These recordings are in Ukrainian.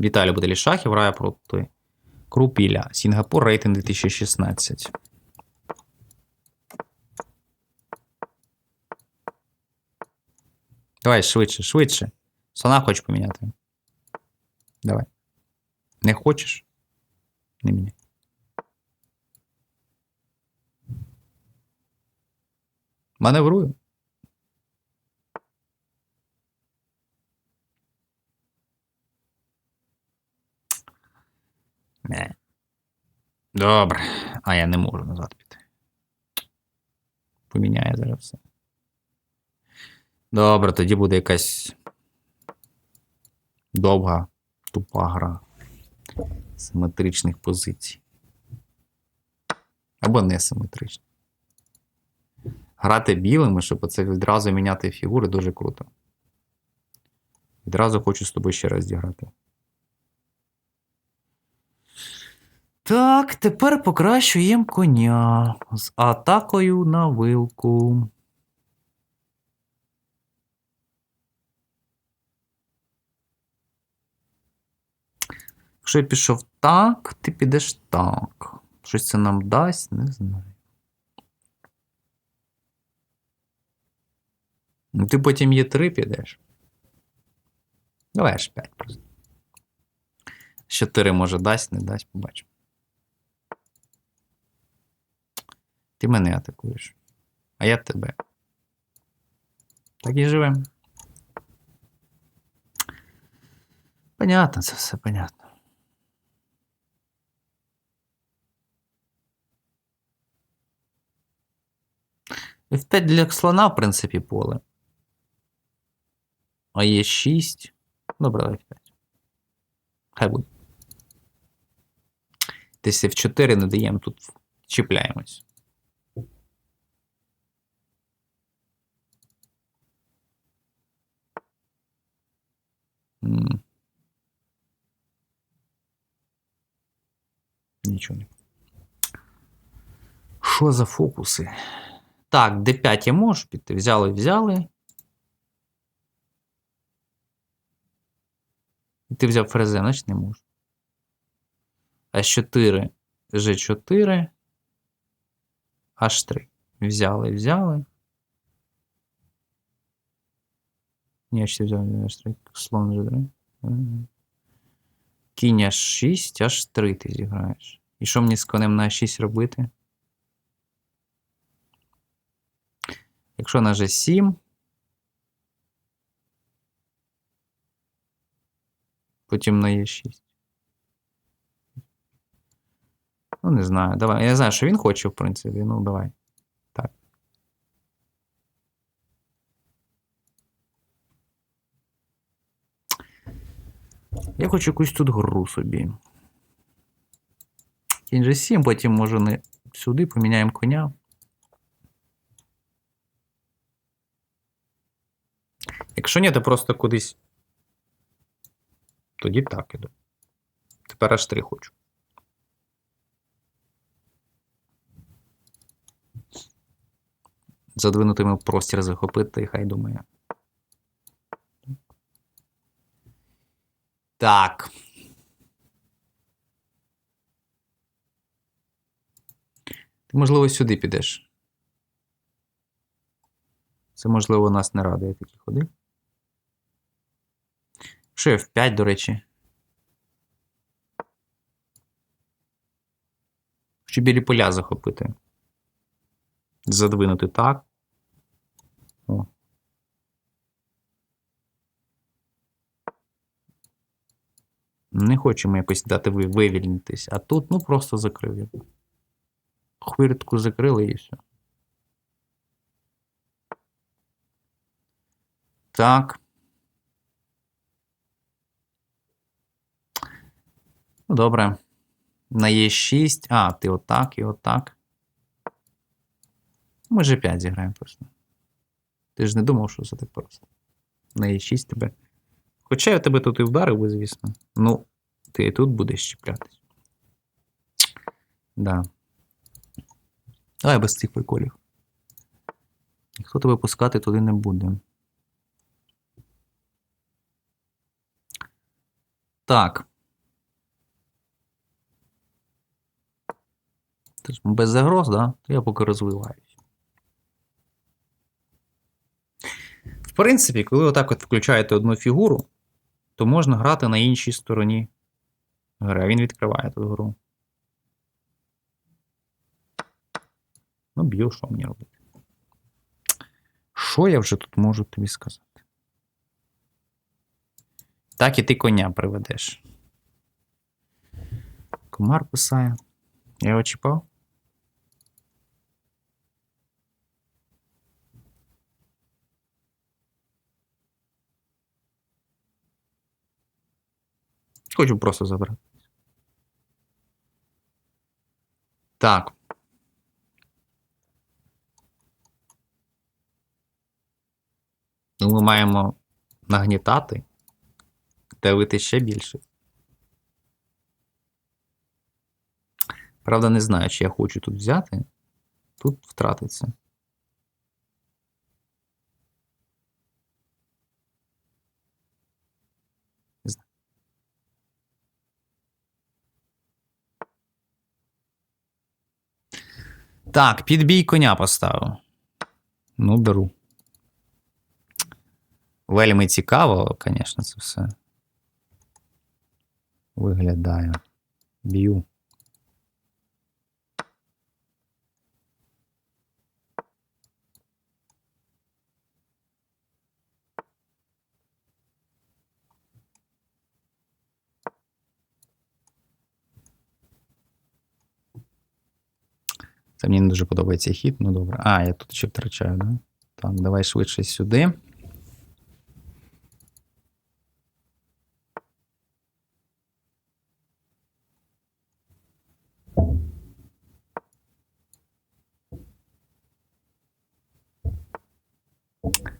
Віталій Бутелі Шахів грає проти Крупіля. Сінгапур рейтинг 2016. Давай швидше, швидше. Слона хочу поміняти. Давай. Не хочеш? Не міняй. Маневрую. Не. Добре. А я не можу назад піти. Поміняє зараз все. Добре, тоді буде якась довга, тупа гра симетричних позицій. Або несиметричних. Грати білими, щоб оце відразу міняти фігури, дуже круто. Відразу хочу з тобою ще раз зіграти. Так, тепер покращуємо коня з атакою на вилку. Якщо я пішов так, ти підеш так. Щось це нам дасть, не знаю. Ну, ти потім є 3 підеш. Давай аж 5 просто. 4 може дасть, не дасть, побачимо. Ти мене атакуєш. А я тебе. Так і живемо. Понятно, це все понятно. F5 для слона, в принципі, поле. А є 6. Добре, F5. Хай буде. Десь F4 не даємо, тут чіпляємось. Нічого не. Що за фокуси? Так, D5 я можу піти. Взяли, взяли. І ти взяв ферзе, значить не можу. С4, G4, H3. Взяли, взяли. Ні, ще взяв H3, слон G3. Кінь H6, H3 ти зіграєш. І що мені з конем на H6 робити? Якщо на G7. Потім на Е6. Ну, не знаю. Давай. Я знаю, що він хоче, в принципі. Ну, давай. Так. Я хочу якусь тут гру собі. Кінь G7, потім може не сюди поміняємо коня. Якщо ні, то просто кудись. Тоді так іду. Тепер аж 3 хочу. Задвинутими простір захопити, хай думає. Так. Ти, можливо, сюди підеш. Це, можливо, нас не радує такі ходи. Що F5, до речі. Хочу білі поля захопити. Задвинути так. О. Не хочемо якось дати вивільнитись. А тут, ну, просто закрив. я. Хвиртку закрили і все. Так. Ну, добре. На Е6. А, ти отак і отак. Ми G5 зіграємо просто. Ти ж не думав, що це так просто. На Е6 тебе. Хоча я тебе тут і вдарив би, звісно. Ну, ти і тут будеш чіплятись. Да. Давай без цих приколів. Ніхто тебе пускати туди не буде. Так. Без загроз, да? То я поки розвиваюсь. В принципі, коли отак от включаєте одну фігуру, то можна грати на іншій стороні гри. Він відкриває ту гру. Ну, б'ю, що мені робити? Що я вже тут можу тобі сказати? Так і ти коня приведеш. Комар писає. Я його чіпав? Хочу просто забрати. Так. Ну, ми маємо нагнітати, давити ще більше. Правда, не знаю, чи я хочу тут взяти. Тут втратиться. Так, підбій коня поставив. Ну, беру. Вельми цікаво, звісно, це все. Виглядає. Б'ю. Це мені не дуже подобається хід, ну добре. А, я тут ще втрачаю, да? Так, давай швидше сюди.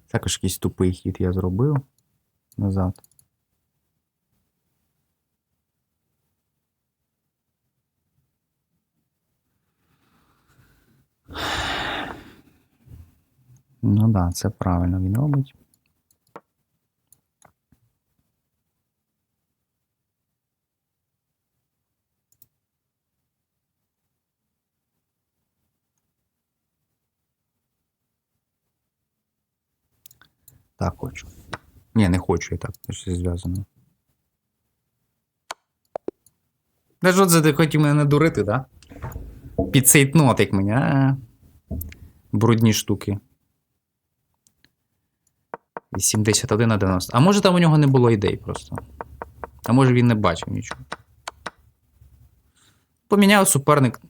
Також якийсь тупий хід я зробив назад. Ну да, це правильно він робить. Так хочу. Ні, не хочу я так, це щось зв'язано. Та що це ти хотів мене надурити, да? Під цей нотик мені, а? Брудні штуки. 81 на 90. А може там у нього не було ідей просто. А може він не бачив нічого. Поміняв суперник.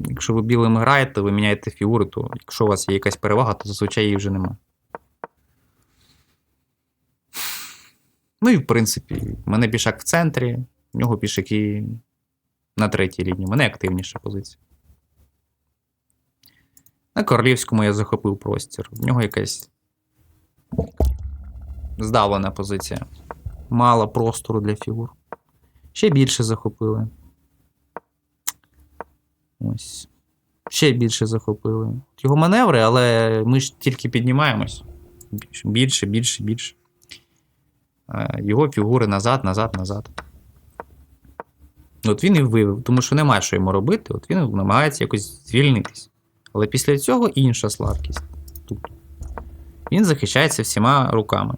Якщо ви білим граєте, ви міняєте фігури, то якщо у вас є якась перевага, то зазвичай її вже нема. Ну і в принципі, в мене пішак в центрі, в нього пішаки на третій лінії. Мене активніша позиція. На королівському я захопив простір. В нього якась здавлена позиція. Мало простору для фігур. Ще більше захопили. Ось. Ще більше захопили. Його маневри, але ми ж тільки піднімаємось. Більше, більше, більше. Його фігури назад, назад, назад. От він і вивів, тому що немає що йому робити, от він намагається якось звільнитись. Але після цього інша слабкість тут. Він захищається всіма руками.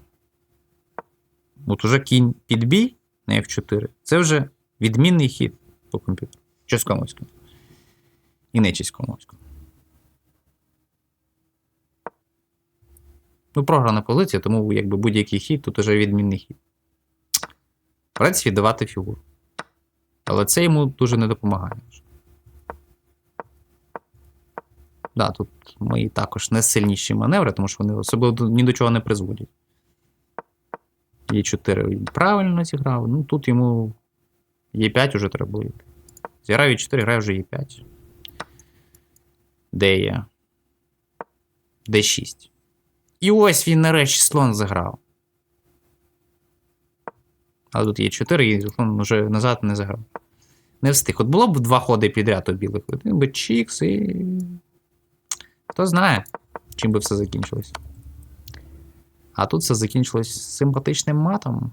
От уже кінь підбій на F4. Це вже відмінний хід по комп'ютеру. Чеськомовському. І не чеськомовському. Ну, програна позиція, тому якби будь-який хід тут уже відмінний хід. В принципі, давати фігуру. Але це йому дуже не допомагає. Да, тут мої також не сильніші маневри, тому що вони особливо ні до чого не призводять. Є 4 він правильно зіграв. Ну тут йому Е5 уже треба було йти. Зіграв Е4, грає вже Е5. Де є? Д6. І ось він нарешті слон заграв. Але тут є 4, і слон вже назад не заграв. Не встиг. От було б два ходи підряд у білих. Один би Чікс і. Хто знає, чим би все закінчилось. А тут все закінчилось симпатичним матом.